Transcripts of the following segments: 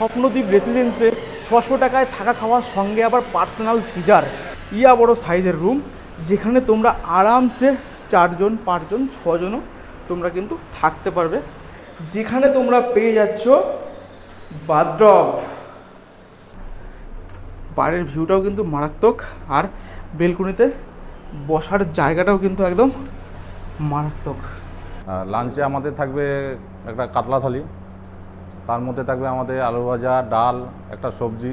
স্বপ্নদ্বীপ রেসিডেন্সে ছশো টাকায় থাকা খাওয়ার সঙ্গে আবার পার্সোনাল ফিজার। ইয়া বড় সাইজের রুম, যেখানে তোমরা আরামসে চারজন, পাঁচজন, ছজনও তোমরা কিন্তু থাকতে পারবে। যেখানে তোমরা পেয়ে যাচ্ছ বাথরব বাইরের ভিউটাও কিন্তু মারাত্মক, আর বেলকুনিতে বসার জায়গাটাও কিন্তু একদম মারাত্মক। লাঞ্চে আমাদের থাকবে একটা কাতলা থালি। তার মধ্যে থাকবে আমাদের আলু ভাজা ডাল একটা সবজি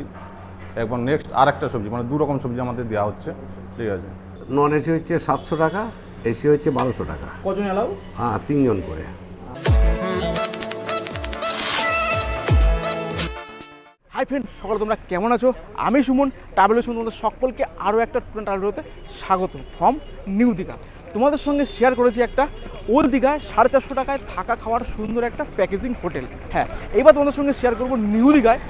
এবং নেক্সট আর একটা সবজি মানে দু রকম সবজি আমাদের দেওয়া হচ্ছে ঠিক আছে। নন এসি হচ্ছে সাতশো টাকা এসি হচ্ছে বারোশো টাকা। কজন এলাও? হ্যাঁ তিনজন করে। হাই ফ্রেন্ড সকালে তোমরা কেমন আছো? আমি সুমন ট্রাভেলের সুমন তোমাদের সকলকে আরও একটা ট্রাভেল হতে স্বাগত ফ্রম নিউ দীঘা। তোমাদের সঙ্গে শেয়ার করেছি একটা ওল্ড দীঘায় সাড়ে চারশো টাকায় থাকা খাওয়ার সুন্দর একটা প্যাকেজিং হোটেল হ্যাঁ এবার তোমাদের সঙ্গে শেয়ার করব নিউ দীঘায়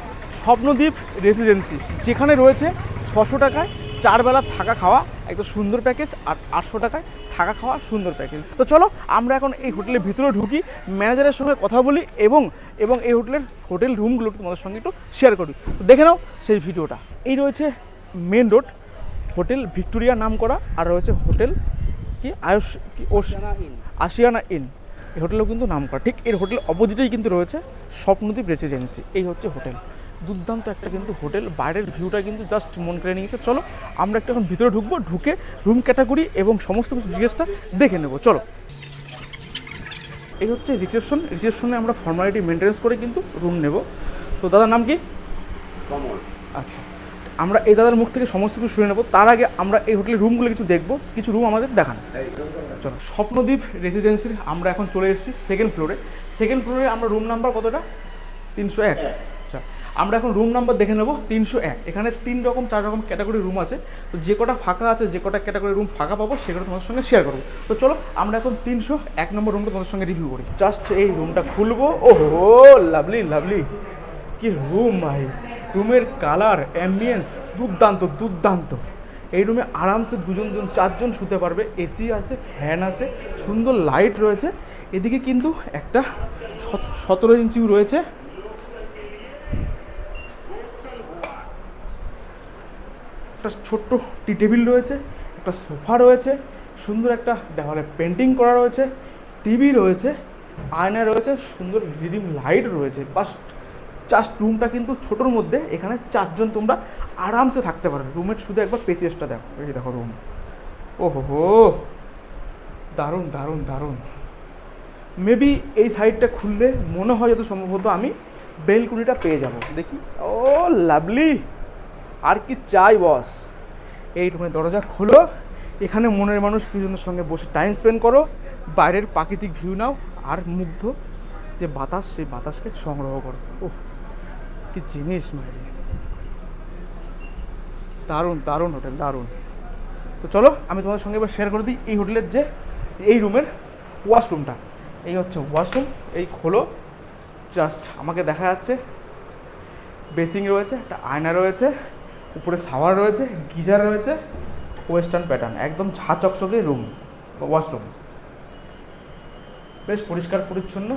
স্বপ্নদ্বীপ রেসিডেন্সি যেখানে রয়েছে ছশো টাকায় চার বেলা থাকা খাওয়া, একটা সুন্দর প্যাকেজ আর আটশো টাকায় থাকা খাওয়া সুন্দর প্যাকেজ তো চলো, আমরা এখন এই হোটেলের ভিতরে ঢুকি ম্যানেজারের সঙ্গে কথা বলি এবং এবং এই হোটেলের হোটেল রুমগুলো তোমাদের সঙ্গে একটু শেয়ার করি। তো দেখে নাও সেই ভিডিওটা। এই রয়েছে মেন রোড হোটেল ভিক্টোরিয়া নাম করা, আর রয়েছে হোটেল কি? আয়ুষ কি? আশিয়ানা ইন। এই হোটেলও কিন্তু নাম করা ঠিক এর হোটেল অপোজিটেই কিন্তু রয়েছে স্বপ্নদ্বীপ রেসিডেন্সি এই হচ্ছে হোটেল। দুর্দান্ত একটা কিন্তু হোটেল। বাইরের ভিউটা কিন্তু জাস্ট মন কেড়ে নিয়েছে চলো আমরা একটা এখন ভিতরে ঢুকবো ঢুকে রুম ক্যাটাগরি এবং সমস্ত কিছু জিজ্ঞেসটা দেখে নেব। চলো। এই হচ্ছে রিসেপশন রিসেপশনে আমরা ফর্মালিটি মেনটেন্স করে কিন্তু রুম নেব। তো দাদার নাম কি? কমল। আচ্ছা। আমরা এই দাদার মুখ থেকে সমস্ত কিছু শুনে নেব। তার আগে আমরা এই হোটেলের রুমগুলো কিছু দেখব, কিছু রুম আমাদের দেখান। চলো, স্বপ্নদ্বীপ রেসিডেন্সির আমরা এখন চলে এসেছি সেকেন্ড ফ্লোরে সেকেন্ড ফ্লোরে আমরা রুম নাম্বার কতটা? তিনশো এক। আচ্ছা আমরা এখন রুম নাম্বার দেখে নেব, তিনশো এক। এখানে তিন রকম, চার রকম ক্যাটাগরি রুম আছে। তো যে কটা ফাঁকা আছে, যে কটা ক্যাটাগরি রুম ফাঁকা পাবো, সেগুলো তোমাদের সঙ্গে শেয়ার করব। তো চলো, আমরা এখন তিনশো এক নম্বর রুমটা তোমাদের সঙ্গে রিভিউ করি। জাস্ট এই রুমটা খুলবো। ও হো লাভলি লাভলি কি রুম ভাই। রুমের কালার অ্যাম্বিয়েন্স দুর্দান্ত দুর্দান্ত। এই রুমে আরামসে দুজন জন চারজন শুতে পারবে, এসি আছে ফ্যান আছে, সুন্দর লাইট রয়েছে। এদিকে কিন্তু একটা সতেরো ইঞ্চিও রয়েছে। একটা ছোট্ট টি টেবিল রয়েছে, একটা সোফা রয়েছে, সুন্দর একটা দেওয়ালে পেন্টিং করা রয়েছে, টিভি রয়েছে, আয়না রয়েছে, সুন্দর রিদিম লাইট রয়েছে। বাস জাস্ট রুমটা কিন্তু ছোটোর মধ্যে, এখানে চারজন তোমরা আরামসে থাকতে পারবে। রুমের শুধু একবার পেসিয়াসটা দেখো, এই দেখো রুম ওহো হো দারুণ দারুণ দারুণ। মেবি এই সাইডটা খুললে মনে হয় যত সম্ভবত আমি বেলকুনিটা পেয়ে যাব। দেখি। ও, লাভলি! আর কি চাই বস এই রুমের দরজা খোলো। এখানে মনের মানুষ প্রিয়জনের সঙ্গে বসে টাইম স্পেন্ড করো। বাইরের প্রাকৃতিক ভিউ নাও। আর মুগ্ধ যে বাতাস, সেই বাতাসকে সংগ্রহ করো। ও কি জিনিস, মাইরে? দারুণ দারুণ হোটেল, দারুণ। তো চলো, আমি তোমাদের সঙ্গে এবার শেয়ার করে দিই এই হোটেলের যে, এই রুমের ওয়াশরুমটা এই হচ্ছে ওয়াশরুম এই খোলো। জাস্ট আমাকে দেখা যাচ্ছে। বেসিং রয়েছে, একটা আয়না রয়েছে, উপরে শাওয়ার রয়েছে, গিজার রয়েছে ওয়েস্টার্ন প্যাটার্ন একদম ঝা চকচকে রুম ওয়াশরুম বেশ পরিষ্কার, পরিচ্ছন্ন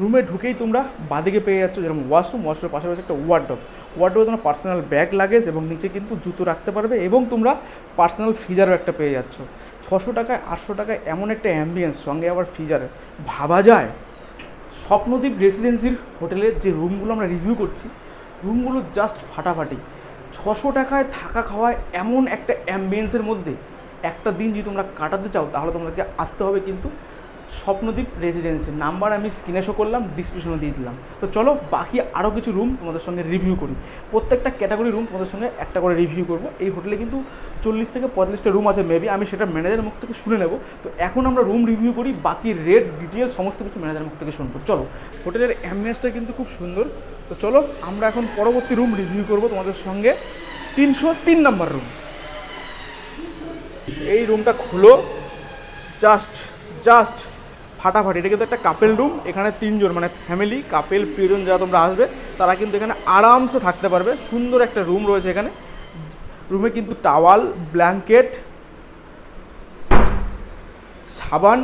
রুমে ঢুকেই তোমরা বাদিকে পেয়ে যাচ্ছ, যেরকম ওয়াশরুম ওয়াশরুমের পাশে রয়েছে একটা ওয়ার্ডব ওয়ার্ডবে তোমরা পার্সোনাল ব্যাগ লাগেজ এবং নিচে কিন্তু জুতো রাখতে পারবে এবং তোমরা পার্সোনাল ফ্রিজারও একটা পেয়ে যাচ্ছ। ছশো টাকায়, আটশো টাকায় এমন একটা অ্যাম্বিয়েন্স সঙ্গে আবার ফ্রিজার ভাবা যায় স্বপ্নদ্বীপ রেসিডেন্সির হোটেলের যে রুমগুলো আমরা রিভিউ করছি রুমগুলো জাস্ট ফাটাফাটি। ছশো টাকায় থাকা খাওয়ায় এমন একটা অ্যাম্বিয়েন্সের মধ্যে একটা দিন যদি তোমরা কাটাতে চাও, তাহলে তোমাদেরকে আসতে হবে কিন্তু স্বপ্নদ্বীপ রেসিডেন্সি নাম্বার আমি স্ক্রিনে শো করলাম ডিসক্রিপশনে দিয়ে দিলাম। তো চলো, বাকি আরও কিছু রুম তোমাদের সঙ্গে রিভিউ করি। প্রত্যেকটা ক্যাটাগরি রুম তোমাদের সঙ্গে একটা করে রিভিউ করব। এই হোটেলে কিন্তু চল্লিশ থেকে পঁয়তাল্লিশটা রুম আছে মেবি আমি সেটা ম্যানেজারের মুখ থেকে শুনে নেব। তো এখন আমরা রুম রিভিউ করি, বাকি রেট ডিটেল সমস্ত কিছু ম্যানেজারের মুখ থেকে শুনব। চলো হোটেলের অ্যাম্বিয়েন্সটা কিন্তু খুব সুন্দর। তো চলো, আমরা এখন পরবর্তী রুম রিভিউ করব তোমাদের সঙ্গে। তিনশো তিন নম্বর রুম এই রুমটা খুলো। জাস্ট জাস্ট ফাটাফাটি। এটা কিন্তু একটা কাপেল রুম এখানে তিনজন মানে ফ্যামিলি কাপেল প্রিয়জন যারা তোমরা আসবে, তারা কিন্তু এখানে আরামসে থাকতে পারবে। সুন্দর একটা রুম রয়েছে এখানে। রুমে কিন্তু টাওয়াল ব্ল্যাঙ্কেট সাবান,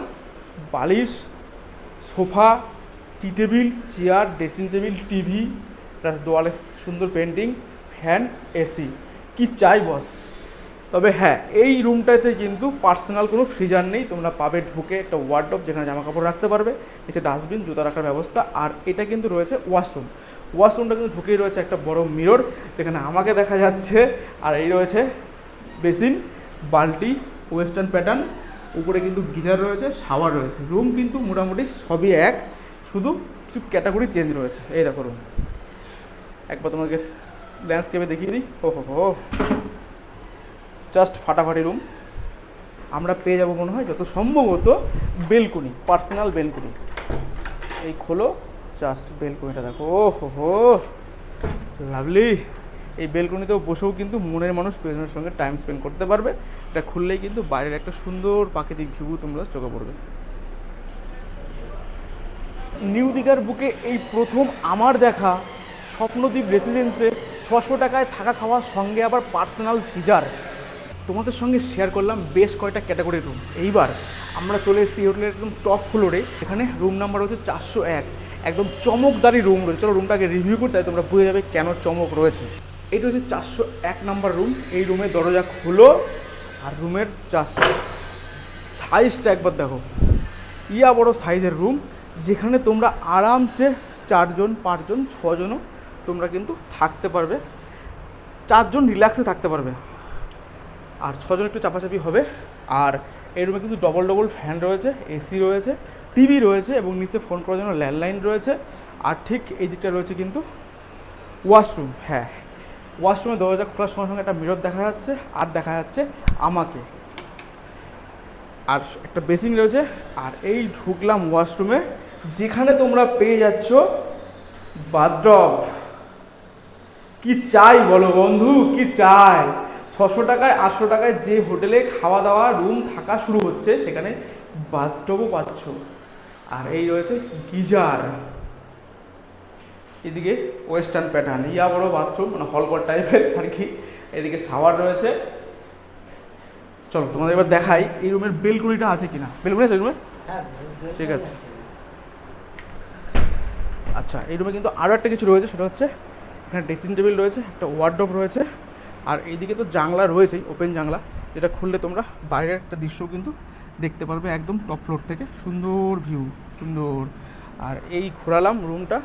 বালিশ, sofa tea table chair dressing table TV plus দেওয়ালে সুন্দর পেন্টিং ফ্যান এসি কি চাই বস? তবে হ্যাঁ এই রুমটাতে কিন্তু পার্সোনাল কোনো ফ্রিজার নেই, তোমরা পাবে ঢুকে একটা ওয়ার্ডরোব যেখানে জামা কাপড় রাখতে পারবে, নিচে ডাস্টবিন জুতা রাখার ব্যবস্থা, আর এটা কিন্তু রয়েছে ওয়াশরুম ওয়াশরুমটা কিন্তু ঢুকেই রয়েছে একটা বড় মিরর যেখানে আমাকে দেখা যাচ্ছে, আর এই রয়েছে বেসিন বালটি ওয়েস্টার্ন প্যাটার্ন উপরে কিন্তু গিজার রয়েছে শাওয়ার রয়েছে। রুম কিন্তু মোটামুটি সবই এক, শুধু কিছু ক্যাটাগরি চেঞ্জ রয়েছে। এই দেখো রুম একবার তোমাকে ল্যান্ডস্কেপে দেখিয়ে দিই। ও হো হো জাস্ট ফাটাফাটি রুম। আমরা পেয়ে যাব মনে হয় যত সম্ভবত বেলকুনি, পার্সোনাল বেলকুনি। এই খোলো, জাস্ট বেলকুনিটা দেখো। ও হো, লাভলি। এই বেলকনিতেও বসেও কিন্তু মনের মানুষ প্রিয়জনের সঙ্গে টাইম স্পেন্ড করতে পারবে। এটা খুললেই কিন্তু বাইরের একটা সুন্দর প্রাকৃতিক ভিউ তোমরা চোখে পড়বে। নিউ দীঘার বুকে এই প্রথম আমার দেখা স্বপ্নদ্বীপ রেসিডেন্সে ছশো টাকায় থাকা খাওয়ার সঙ্গে আবার পার্সোনাল ফিজার তোমাদের সঙ্গে শেয়ার করলাম বেশ কয়টা ক্যাটাগরি রুম এইবার আমরা চলে এসেছি হোটেলের একদম টপ ফ্লোরে এখানে রুম নাম্বার হচ্ছে চারশো এক। একদম চমকদারি রুম রয়েছে। চলো রুমটাকে রিভিউ করতে হয় তোমরা বুঝে যাবে কেন চমক রয়েছে। এটা হচ্ছে চারশো এক নাম্বার রুম এই রুমের দরজা খুলো আর রুমের চাষ সাইজটা একবার দেখো। ইয়া বড় সাইজের রুম যেখানে তোমরা আরামসে চারজন, পাঁচজন, ছজনও তোমরা কিন্তু থাকতে পারবে। চারজন রিল্যাক্সে থাকতে পারবে। আর ছজন একটু চাপাচাপি হবে। আর এই রুমে কিন্তু ডবল ডবল ফ্যান রয়েছে এসি রয়েছে টিভি রয়েছে এবং নিচে ফোন করার জন্য ল্যান্ডলাইন রয়েছে। আর ঠিক এই দিকটা রয়েছে কিন্তু ওয়াশরুম হ্যাঁ। ওয়াশরুমে দরজা খোলার সঙ্গে সঙ্গে একটা মিরর দেখা যাচ্ছে আর দেখা যাচ্ছে আমাকে। আর একটা বেসিন রয়েছে, আর এই ঢুকলাম ওয়াশরুমে যেখানে তোমরা পেয়ে যাচ্ছ বাথড্রপ কি চাই বলো বন্ধু, কি চাই? ছশো টাকায় আটশো টাকায় যে হোটেলে খাওয়া দাওয়া রুম থাকা শুরু হচ্ছে সেখানে বাথটবও পাচ্ছ। আর এই রয়েছে গিজার। এদিকে ওয়েস্টার্ন প্যাটার্ন ইয়া বড় বাথরুম মানে হলঘর টাইপের আর কি। এদিকে শাওয়ার রয়েছে। চলো তোমাদের এবার দেখাই এই রুমের বেলকুনিটা আছে কিনা। বেলকুনি আছে রুমে ঠিক আছে। আচ্ছা এই রুমে কিন্তু আরও একটা কিছু রয়েছে সেটা হচ্ছে এখানে ড্রেসিং টেবিল রয়েছে একটা ওয়ার্ডরোব রয়েছে। আর এইদিকে তো জানলা রয়েছেই ওপেন জানলা, যেটা খুললে তোমরা বাইরের একটা দৃশ্য কিন্তু দেখতে পারবে একদম টপ ফ্লোর থেকে, সুন্দর ভিউ সুন্দর। আর এই ঘোরালাম রুমটা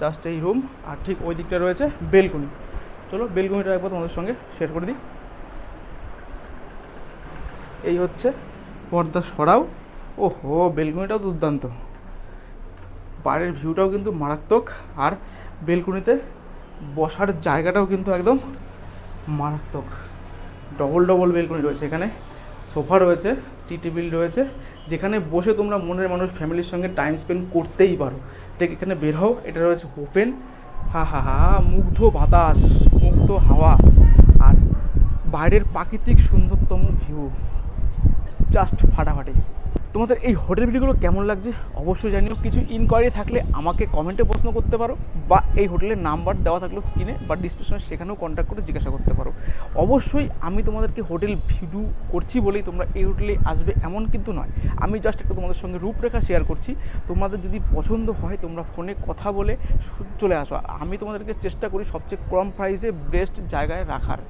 জাস্ট এই রুম আর ঠিক ওই দিকটা রয়েছে বেলকুনি। চলো বেলকুনিটা একবার তোমাদের সঙ্গে শেয়ার করে দিই। এই হচ্ছে পর্দা সরাও। ওহো, বেলকুনিটাও দুর্দান্ত। বাইরের ভিউটাও কিন্তু মারাত্মক, আর বেলকুনিতে বসার জায়গাটাও কিন্তু একদম মারাত্মক। ডবল ডবল বেলকনি রয়েছে এখানে। সোফা রয়েছে টি টেবিল রয়েছে, যেখানে বসে তোমরা মনের মানুষ ফ্যামিলির সঙ্গে টাইম স্পেন্ড করতেই পারো। ঠিক এখানে বের হও, এটা রয়েছে ওপেন হা হা হা, মুগ্ধ বাতাস, মুগ্ধ হাওয়া। আর বাইরের প্রাকৃতিক সুন্দরতম ভিউ জাস্ট ফাটাফাটি। তোমাদের এই হোটেল ভিডিওগুলো কেমন লাগছে অবশ্যই জানিও। কিছু ইনকোয়ারি থাকলে আমাকে কমেন্টে প্রশ্ন করতে পারো বা এই হোটেলের নাম্বার দেওয়া থাকল স্ক্রিনে বা ডিসক্রিপশনে সেখানেও কন্ট্যাক্ট করে জিজ্ঞাসা করতে পারো। অবশ্যই আমি তোমাদেরকে হোটেল ভিডিও করছি বলেই তোমরা এই হোটেলে আসবে এমন কিন্তু নয়। আমি জাস্ট একটু তোমাদের সঙ্গে রূপরেখা শেয়ার করছি। তোমাদের যদি পছন্দ হয়, তোমরা ফোনে কথা বলে চলে আসো। আমি তোমাদেরকে চেষ্টা করি সবচেয়ে কম প্রাইসে বেস্ট জায়গায় রাখার।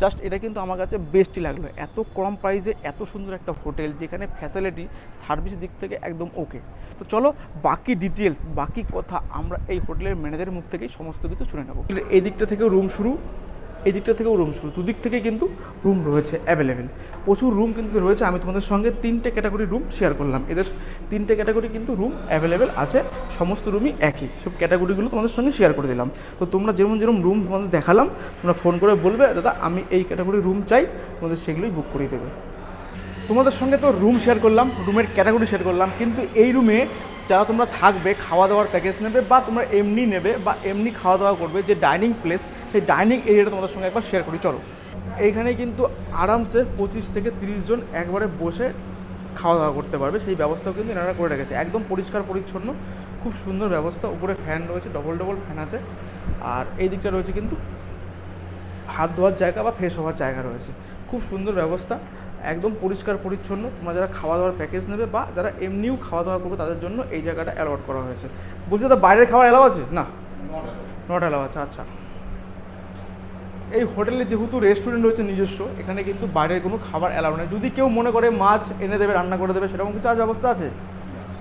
জাস্ট এটা কিন্তু আমার কাছে বেস্টই লাগল। এত কম প্রাইসে এত সুন্দর একটা হোটেল যেখানে ফ্যাসিলিটি সার্ভিস দিক থেকে একদম ওকে তো চলো বাকি ডিটেলস বাকি কথা আমরা এই হোটেলের ম্যানেজারের মুখ থেকেই সমস্ত কিছু শুনে নেব। এই দিকটা থেকে রুম শুরু। এই দিকটা থেকেও রুম শুরু। দুদিক থেকে কিন্তু রুম রয়েছে অ্যাভেলেবেল প্রচুর রুম কিন্তু রয়েছে। আমি তোমাদের সঙ্গে তিনটে ক্যাটাগরি রুম শেয়ার করলাম। এদের তিনটে ক্যাটাগরি কিন্তু রুম অ্যাভেলেবেল আছে। সমস্ত রুমই একই। সব ক্যাটাগরিগুলো তোমাদের সঙ্গে শেয়ার করে দিলাম। তো তোমরা যেমন যেরকম রুম তোমাদের দেখালাম, তোমরা ফোন করে বলবে, দাদা, আমি এই ক্যাটাগরি রুম চাই। তোমাদের সেগুলোই বুক করিয়ে দেবে। তোমাদের সঙ্গে তো রুম শেয়ার করলাম রুমের ক্যাটাগরি শেয়ার করলাম। কিন্তু এই রুমে যারা তোমরা থাকবে খাওয়া দাওয়ার প্যাকেজ নেবে বা তোমরা এমনি নেবে বা এমনি খাওয়া দাওয়া করবে, যে ডাইনিং প্লেস সেই ডাইনিং এরিয়াটা তোমাদের সঙ্গে একবার শেয়ার করি চলো। এইখানে কিন্তু আরামসে পঁচিশ থেকে তিরিশ জন একবারে বসে খাওয়া দাওয়া করতে পারবে। সেই ব্যবস্থাও কিন্তু এনারা করে রেখেছে। একদম পরিষ্কার পরিচ্ছন্ন খুব সুন্দর ব্যবস্থা। উপরে ফ্যান রয়েছে ডবল ডবল ফ্যান আছে। আর এই দিকটা রয়েছে কিন্তু হাত ধোয়ার জায়গা বা ফ্রেশ হওয়ার জায়গা রয়েছে। খুব সুন্দর ব্যবস্থা একদম পরিষ্কার পরিচ্ছন্ন। তোমরা যারা খাওয়া দাওয়ার প্যাকেজ নেবে বা যারা এমনিও খাওয়া দাওয়া করবে তাদের জন্য এই জায়গাটা অ্যালট করা হয়েছে। বলছি দাদা বাইরের খাবার অ্যালাউ আছে? না। নট অ্যালাউ আছে আচ্ছা। এই হোটেলে যেহেতু রেস্টুরেন্ট রয়েছে নিজস্ব, এখানে কিন্তু বাইরের কোনো খাবার অ্যালাউ নেই। যদি কেউ মনে করে মাছ এনে দেবে, রান্না করে দেবে, সেরকম কিছু আজ ব্যবস্থা আছে?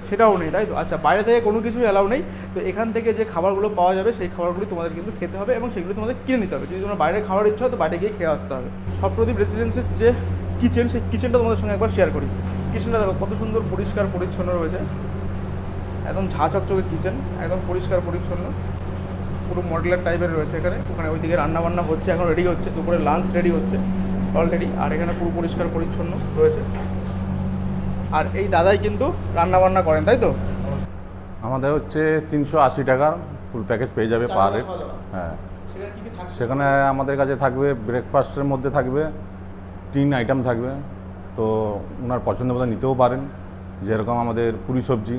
সেটাও নেই, তাই তো? আচ্ছা বাইরে থেকে কোনো কিছুই অ্যালাউ নেই। তো এখান থেকে যে খাবারগুলো পাওয়া যাবে, সেই খাবারগুলি তোমাদের কিন্তু খেতে হবে এবং সেগুলো তোমাদের কিনে নিতে হবে। যদি তোমার বাইরে খাওয়ার ইচ্ছা হয়, তো বাইরে গিয়ে খেয়ে আসতে হবে। সপ্রদীপ রেসিডেন্সির যে কিচেন সেই কিচেনটা তোমাদের সঙ্গে একবার শেয়ার করি। কিচেনটা দেখো, কত সুন্দর পরিষ্কার পরিচ্ছন্ন রয়েছে। একদম ঝা কিচেন একদম পরিষ্কার পরিচ্ছন্ন। পুরো মডেলার টাইপের রয়েছে এখানে। ওখানে ওইদিকে রান্না বান্না হচ্ছে এখন রেডি হচ্ছে দুপুরে লাঞ্চ রেডি হচ্ছে অলরেডি আর এখানে পুরো পরিষ্কার পরিচ্ছন্ন রয়েছে। আর এই দাদাই কিন্তু রান্নাবান্না করেন তাই তো? আমাদের হচ্ছে তিনশো আশি টাকার ফুল প্যাকেজ পেয়ে যাবে পার হেড হ্যাঁ। সেখানে আমাদের কাছে থাকবে ব্রেকফাস্টের মধ্যে থাকবে তিন আইটেম থাকবে। তো ওনার পছন্দ মতো নিতেও পারেন। যেরকম আমাদের পুরি সবজি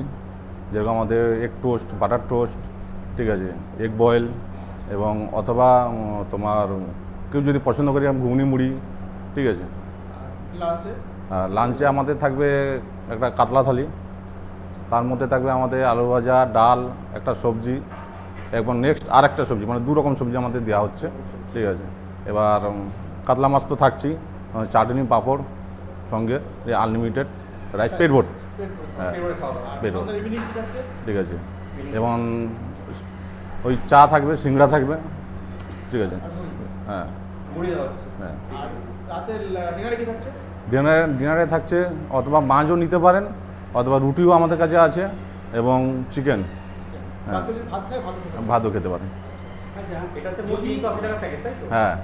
যেরকম আমাদের এগ টোস্ট বাটার টোস্ট ঠিক আছে এগ বয়েল এবং অথবা তোমার কেউ যদি পছন্দ করে ঘুগনি মুড়ি ঠিক আছে। লাঞ্চে আমাদের থাকবে একটা কাতলা থালি তার মধ্যে থাকবে আমাদের আলু ভাজা ডাল একটা সবজি এবং নেক্সট আর একটা সবজি মানে দু রকম সবজি আমাদের দেওয়া হচ্ছে ঠিক আছে। এবার কাতলা মাছ তো থাকছেই আহ, চাটনি পাঁপড় সঙ্গে আনলিমিটেড রাইস পেট ভর্তি। হ্যাঁ, পেট ভর্তি। থাকছে ঠিক আছে। এবং ওই চা থাকবে সিংড়া থাকবে। ঠিক আছে? হ্যাঁ। হ্যাঁ। ডিনারে থাকছে? ডিনারে থাকছে অথবা মাছও নিতে পারেন অথবা রুটিও আমাদের কাছে আছে এবং চিকেন। হ্যাঁ। ভাতও খেতে পারেন। আচ্ছা হ্যাঁ।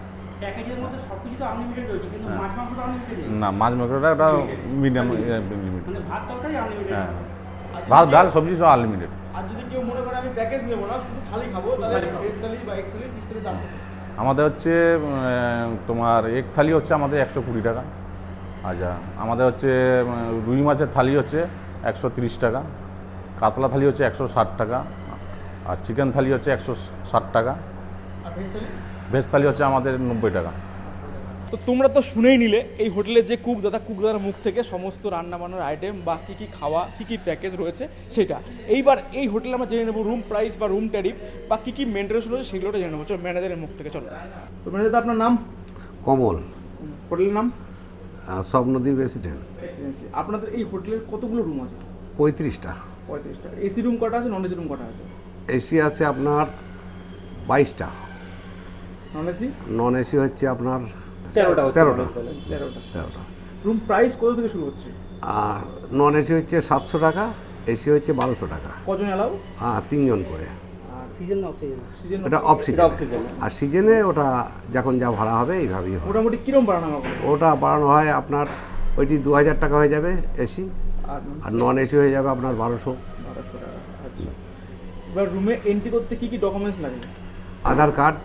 হ্যাঁ। মাছ মাংস তো আনলিমিটেড নেই। না মাছ মাংসটা একটা মিডিয়াম মানে হ্যাঁ। ভাত ডাল সবজি সব আনলিমিটেড আর যদি কেউ মনে করে আমি প্যাকেজ নেব না শুধু থালি খাব তাহলে ভেজ থালি বা এক থালি পিস থালি দাম আমাদের হচ্ছে তোমার এক থালি হচ্ছে আমাদের একশো কুড়ি টাকা। আচ্ছা আমাদের হচ্ছে রুই মাছের থালি হচ্ছে একশো তিরিশ টাকা। কাতলা থালি হচ্ছে একশো ষাট টাকা। আর চিকেন থালি হচ্ছে একশো ষাট টাকা। ভেজ থালি হচ্ছে আমাদের নব্বই টাকা। তো তোমরা তো শুনেই নিলে এই হোটেলে যে কুক দাদা কুক দাদার মুখ থেকে সমস্ত রান্না বান্নার আইটেম বা কী কী খাওয়া কী কী প্যাকেজ রয়েছে সেটা। এইবার এই হোটেলে আমরা জেনে নেব রুম প্রাইস বা রুম ট্যারিফ বা কী কী মেনটেন্স রয়েছে সেগুলো জেনে নেব। চলো ম্যানেজারের মুখ থেকে চলো। তো ম্যানেজার আপনার নাম? কমল। হোটেলের নাম? স্বপ্নদ্বীপ রেসিডেন্ট আপনাদের এই হোটেলের কতগুলো রুম আছে? পঁয়ত্রিশটা। পঁয়ত্রিশটা। এসি রুম কটা আছে নন এসি রুম কটা আছে? এসি আছে আপনার বাইশটা। নন এসি নন এসি হচ্ছে আপনার তেরোটা তেরোটা। তেরোটা। রুম প্রাইস কত থেকে শুরু হচ্ছে? আর নন এসি হচ্ছে সাতশো টাকা এসি হচ্ছে বারোশো টাকা। কজন এলাও হ্যাঁ তিনজন করে। আর সিজন অফ সিজন আর সিজনে ওটা যখন যা ভাড়া হবে এইভাবেই হবে মোটামুটি কিরম বাড়ানো হবে? ওটা বাড়ানো হয় আপনার ওইটি দু হাজার টাকা হয়ে যাবে এসি আর আর নন এসি হয়ে যাবে আপনার বারোশো। বারোশো টাকা আচ্ছা। এবার রুমে এন্ট্রি করতে কি কি ডকুমেন্টস লাগে? আধার কার্ড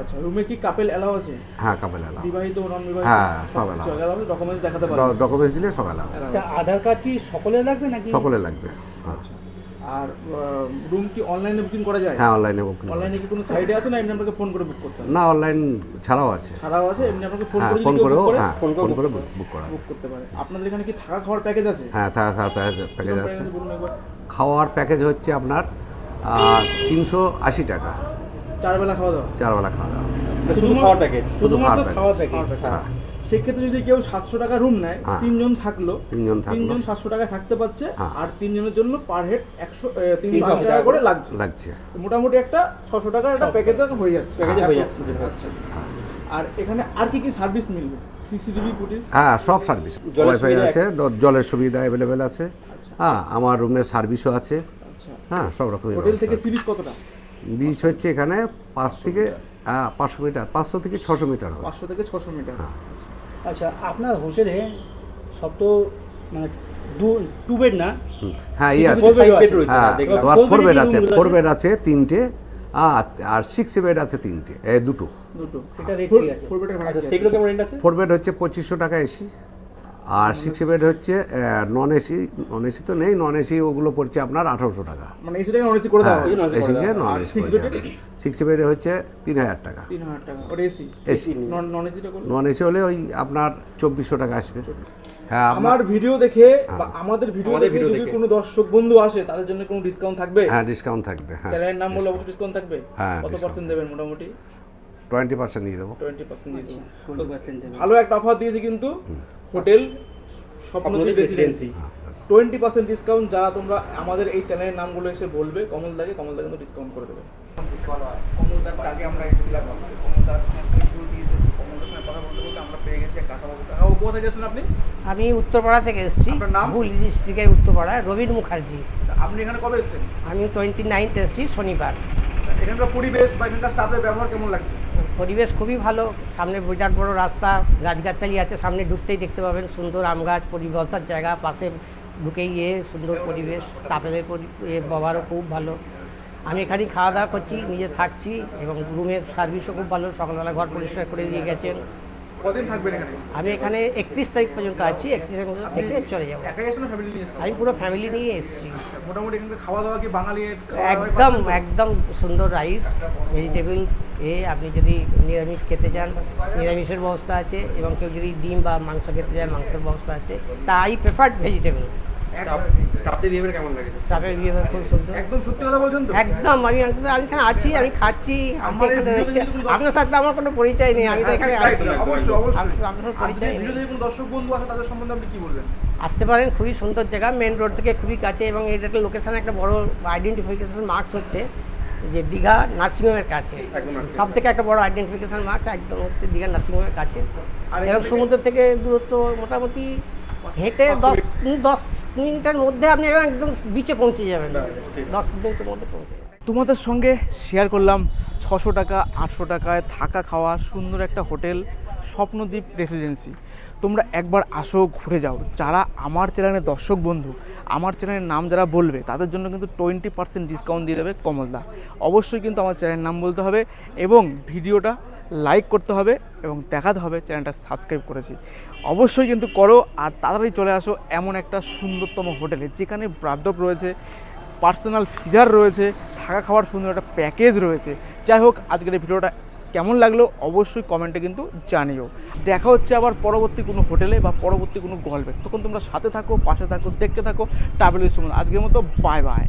আচ্ছা রুমে কি কাপেল এলাও আছে? হ্যাঁ কাপেল এলাও বিবাহিত নন বিবাহিত হ্যাঁ, সব আছে। ডকুমেন্টস দেখাতে পারবে ডকুমেন্টস দিলে সব এলাও আচ্ছা আধার কার্ড কি সকলে লাগবে নাকি? সকলে লাগবে। হ্যাঁ। আর রুম কি অনলাইনে বুকিং করা যায়? হ্যাঁ অনলাইনে বুকিং অনলাইনে কি কোনো সাইডে আছে না এমনি আপনাকে ফোন করে বুক করতে হবে? না অনলাইন ছাড়াও আছে। ছাড়াও আছে এমনি আপনাকে ফোন হ্যাঁ করে ফোন করে হ্যাঁ ফোন করে বুক করা বুক করতে পারে। আপনাদের এখানে কি থাকা খাওয়ার প্যাকেজ আছে? হ্যাঁ থাকা খাওয়ার প্যাকেজ আছে। খাওয়ার প্যাকেজ হচ্ছে আপনার তিনশো আশি টাকা। চার বেলা খাওয়া দাওয়া। চারবেলা খাওয়া দাওয়া। শুধু খাওয়ার প্যাকেজ শুধুমাত্র খাওয়ার খাওয়ার খাওয়ার প্যাকেজ হ্যাঁ। সেক্ষেত্রে যদি কেউ সাতশো টাকা রুম নেয়। তিনজন থাকল তিনজন তিনজন সাতশো টাকা থাকতে পারছে। আর তিনজনের জন্য পার হেড একশো তিনশো আশি টাকা করে লাগছে। লাগছে। মোটামুটি একটা ছশো টাকার একটা প্যাকেজ হয়ে যাচ্ছে। হয়ে যাচ্ছে। আচ্ছা আর এখানে আর কি কি সার্ভিস মিলবে? সিসিটিভি ফুটেজ হ্যাঁ সব সার্ভিস জলের ওয়াইফাই সুবিধা আছে জলের সুবিধা অ্যাভেলেবেল আছে। হ্যাঁ আমার রুমের সার্ভিসও আছে। আচ্ছা। হ্যাঁ সব রকমের হোটেল থেকে সি কতটা? বিচ হচ্ছে এখানে পাঁচ থেকে পাঁচশো মিটার পাঁচশো থেকে ছশো মিটার হবে। পাঁচশো থেকে ছশো মিটার। হ্যাঁ। আচ্ছা আপনার হোটেলে সব তো মানে টু বেড না? হ্যাঁ এই আছে। হ্যাঁ ফোর বেড আছে ফোর বেড আছে তিনটে আর আর সিক্স বেড আছে তিনটে দুটো। দুটো সেটা ফোর আচ্ছা ফোর বেড হচ্ছে পঁচিশশো টাকা এসি আর সিক্স বেড হচ্ছে নন এসি নন এসি তো নেই নন এসি ওগুলো পড়ছে আপনার আঠারোশো টাকা। মানে এসি নন এসি করে হ্যাঁ এসিকে দেওয়া নন এসি? সিক্স বেডে হচ্ছে তিন হাজার টাকা। তিন হাজার টাকা। ওটা এসি এসি নন এসি হলে ওই আপনার চব্বিশশো টাকা আসবে। হ্যাঁ আমার ভিডিও দেখে বা আমাদের ভিডিও দেখে যদি কোনো দর্শক বন্ধু আসে তাদের জন্য কোনো ডিসকাউন্ট থাকবে? হ্যাঁ ডিসকাউন্ট থাকবে হ্যাঁ। চ্যানেলের নাম বললে অবশ্যই ডিসকাউন্ট থাকবে? হ্যাঁ, কত পার্সেন্ট দেবেন মোটামুটি? টোয়েন্টি পার্সেন্ট দিয়ে দেবো। টোয়েন্টি পার্সেন্ট দিয়ে পার্সেন্ট দেবেন। ভালো একটা অফার দিয়েছে কিন্তু। Hotel Swapnadwip residency twenty percent discount যারা তোমরা আমাদের এই চ্যানেলের নামগুলো এসে বলবে কমল দাকে কমল দা কিন্তু ডিসকাউন্ট করে দেবে আগে আমরা এসেছিলাম দিয়েছে সঙ্গে কথা বলতে বলতে আমরা পেয়ে গেছি কোথা থেকে এসেছেন আপনি? আমি উত্তরপাড়া থেকে এসেছি আপনার নাম? হুগলি ডিস্ট্রিক্টের উত্তরপাড়া রবীন মুখার্জি। আপনি এখানে কবে এসেছেন? আমি টোয়েন্টি নাইনথ এসেছি শনিবার। এখানকার পরিবেশ বা এখানকার স্টাফের ব্যবহার কেমন লাগছে? পরিবেশ খুবই ভালো। সামনে বিরাট বড় রাস্তা, গাছগাছালি আছে, সামনে ঢুকতেই দেখতে পাবেন সুন্দর আম গাছ পরিবসার জায়গা, পাশে ঢুকেই ইয়ে সুন্দর পরিবেশ তাপেদের ব্যবহারও খুব ভালো। আমি এখানেই খাওয়া দাওয়া করছি, নিজে থাকছি এবং রুমের সার্ভিসও খুব ভালো, সকালবেলা ঘর পরিষ্কার করে দিয়ে গেছেন। কদিন থাকবেন এখানে? আমি এখানে একত্রিশ তারিখ পর্যন্ত আছি একত্রিশ মধ্যে থেকে চলে যাব। একাই এসেছেন ফ্যামিলি নিয়ে আমি পুরো ফ্যামিলি নিয়ে এসেছি। মোটামুটি এখানে খাওয়া দাওয়া কি বাঙালি একদম একদম সুন্দর রাইস ভেজিটেবল এ আপনি যদি নিরামিষ খেতে চান নিরামিষের ব্যবস্থা আছে এবং কেউ যদি ডিম বা মাংস খেতে চান মাংসের ব্যবস্থা আছে তাই আই প্রেফার্ড ভেজিটেবল স্টাফদের বিহেভিয়ার কেমন লাগে স্টাফের বিহেভিয়ার খুব সুন্দর। একদম সত্যি কথা বলছেন তো? একদম আমি আমি এখানে আছি আমি খাচ্ছি আমার আপনার সাথে আমার কোনো পরিচয় নেই আমি তো এখানে আছি। অবশ্যই অবশ্যই। আপনার- পরিচয় নেই। দর্শক বন্ধু আছে তাদের সম্বন্ধে আপনি কি বলবেন? আসতে পারেন খুবই সুন্দর জায়গা মেন রোড থেকে খুবই কাছে এবং এটা একটা লোকেশন একটা বড় আইডেন্টিফিকেশন মার্কস হচ্ছে যে দীঘা নার্সিংহোমের কাছে। সব থেকে একটা বড় আইডেন্টিফিকেশন মার্কস একদম হচ্ছে দীঘা নার্সিংহোমের কাছে। এবং সমুদ্র থেকে দূরত্ব মোটামুটি হেঁটে দশ দশ মিনিটের মধ্যে আপনি একদম বিচে পৌঁছে যাবেন। দশ মিনিটের মধ্যে পৌঁছে তোমাদের সঙ্গে শেয়ার করলাম ছশো টাকা আটশো টাকায় থাকা খাওয়া সুন্দর একটা হোটেল স্বপ্নদ্বীপ রেসিডেন্সি তোমরা একবার আসো ঘুরে যাও। যারা আমার চ্যানেলের দর্শক বন্ধু আমার চ্যানেলের নাম যারা বলবে তাদের জন্য কিন্তু টোয়েন্টি পার্সেন্ট ডিসকাউন্ট দিয়ে দেবে কমলদা। অবশ্যই কিন্তু আমার চ্যানেলের নাম বলতে হবে এবং ভিডিওটা লাইক করতে হবে এবং দেখাতে হবে চ্যানেলটা সাবস্ক্রাইব করেছি। অবশ্যই কিন্তু করো আর তাড়াতাড়ি চলে আসো এমন একটা সুন্দরতম হোটেলে যেখানে ব্রাড্ডপ রয়েছে পার্সোনাল ফিচার রয়েছে, থাকা খাওয়ার সুন্দর একটা প্যাকেজ রয়েছে। যাই হোক, আজকের এই ভিডিওটা কেমন লাগল অবশ্যই কমেন্টে কিন্তু জানিও। দেখা হচ্ছে আবার পরবর্তী কোনো হোটেলে বা পরবর্তী কোনো গল্পে। তখন তোমরা সাথে থাকো, পাশে থাকো, দেখতে থাকো। ট্রাভেল আজকের মতো বাই বাই